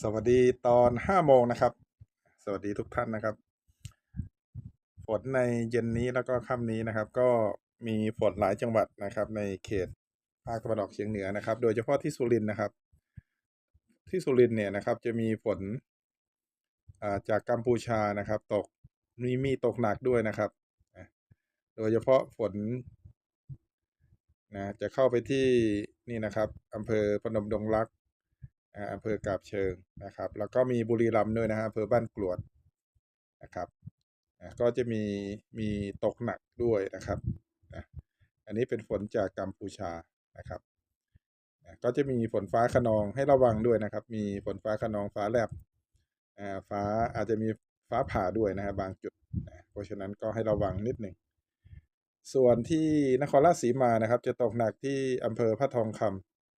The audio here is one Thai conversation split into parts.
สวัสดีตอนห้าโมงนะครับ สวัสดีทุกท่านนะครับ ฝนในเย็นนี้แล้วก็ค่ำนี้นะครับ ก็มีฝนหลายจังหวัดนะครับ ในเขตภาคตะวันออกเฉียงเหนือนะครับ โดยเฉพาะที่สุรินทร์นะครับ ที่สุรินทร์เนี่ยนะครับ จะมีฝนอ่าจากกัมพูชานะครับ ตกมีมีตกหนักด้วยนะครับ โดยเฉพาะฝนนะจะเข้าไปที่นี่นะครับอำเภอพนมดงรัก อำเภอกาบเชิงนะครับ แล้วก็มีบุรีรัมย์ด้วยนะฮะอำเภอบ้านกรวดนะครับก็จะมีมีตกหนักด้วยนะครับนะอันนี้เป็นฝนจากกัมพูชานะครับก็จะมีฝนฟ้าขนองให้ระวังด้วยนะครับ มีฝนฟ้าขนองฟ้าแลบอ่าฟ้าอาจจะมีฟ้าผ่าด้วยนะฮะบางจุดนะเพราะฉะนั้นก็ให้ระวังนิดหนึ่งส่วนที่นครราชสีมานะครับ จะตกหนักที่อำเภอพระทองค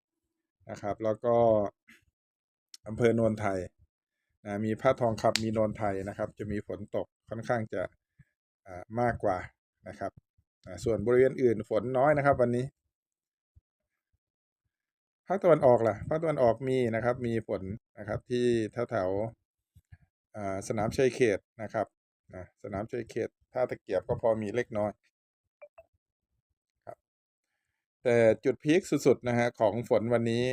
ำนะครับ แล้วก็ อำเภอโนนไทยนะมีพระทองคำมีโนนไทยนะครับ จะมีฝนตกค่อนข้างจะมากกว่านะครับ ส่วนบริเวณอื่นฝนน้อยนะครับ วันนี้ภาคตะวันออกล่ะภาคตะวันออกมีนะครับ มีฝนนะครับ ที่แถวแถวๆสนามชัยเขตนะครับสนามชัยเขตท่าตะเกียบก็พอมีเล็กน้อย แต่จุดพีคสุดๆนะฮะของฝนวันนี้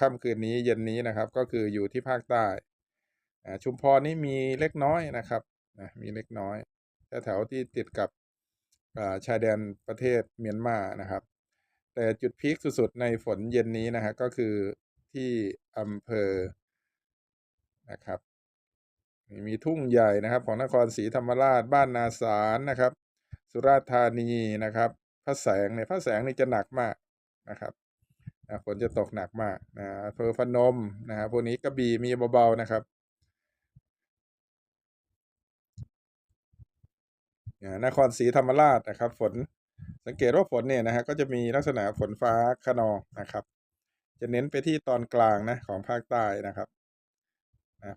ค่ำคืนนี้เย็นนี้นะครับ ก็คืออยู่ที่ภาคใต้ชุมพรนี่มีเล็กน้อยนะครับนะมีเล็กน้อยแถวที่ติดกับชายแดนประเทศเมียนมานะครับ แต่จุดพีคสุดๆในฝนเย็นนี้นะฮะก็คือที่อำเภอนะครับมีทุ่งใหญ่นะครับ ของนครศรีธรรมราชบ้านนาสารนะครับ สุราษฎร์ธานีนะครับ พระแสงเนี่ยพระแสงนี่จะหนักมากนะครับนะฝนจะตกหนักมากนะเภอพนมนะครับพวกนี้กระบี่มีเบาๆนะครับนครศรีธรรมราชนะครับ ฝนสังเกตว่าฝนเนี่ยนะฮะก็จะมีลักษณะฝนฟ้าขนองนะครับ จะเน้นไปที่ตอนกลางนะของภาคใต้นะครับ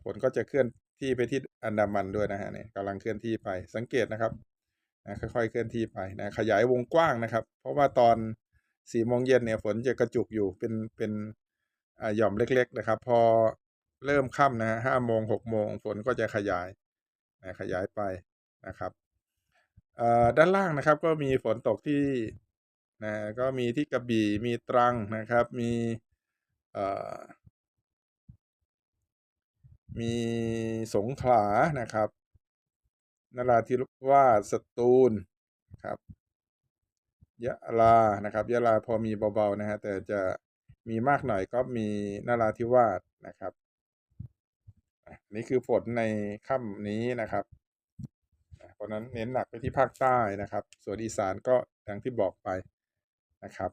ฝนก็จะเคลื่อนที่ไปที่อันดามันด้วยนะฮะเนี่ยกำลังเคลื่อนที่ไปสังเกตนะครับ นะค่อยๆเคลื่อนที่ไปนะขยายวงกว้างนะครับ เพราะว่าตอนสี่โมงเย็นเนี่ยฝนจะกระจุกอยู่เป็นเป็นหย่อมเล็ก ๆนะครับ พอเริ่มค่ำนะฮะห้าโมงหกโมงฝนก็จะขยายนะขยายไปนะครับด้านล่างนะครับก็มีฝนตกที่นะก็มีที่กระบี่มีตรังนะครับ มีมีสงขลานะครับ นราธิวาสสตูลครับยะลานะครับยะลาพอมีเบาๆนะฮะแต่จะมีมากหน่อยก็มีนราธิวาสนะครับนี่คือฝนในค่ำนี้นะครับเพราะฉะนั้นเน้นหนักไปที่ภาคใต้นะครับ ส่วนอีสานก็อย่างที่บอกไปนะครับ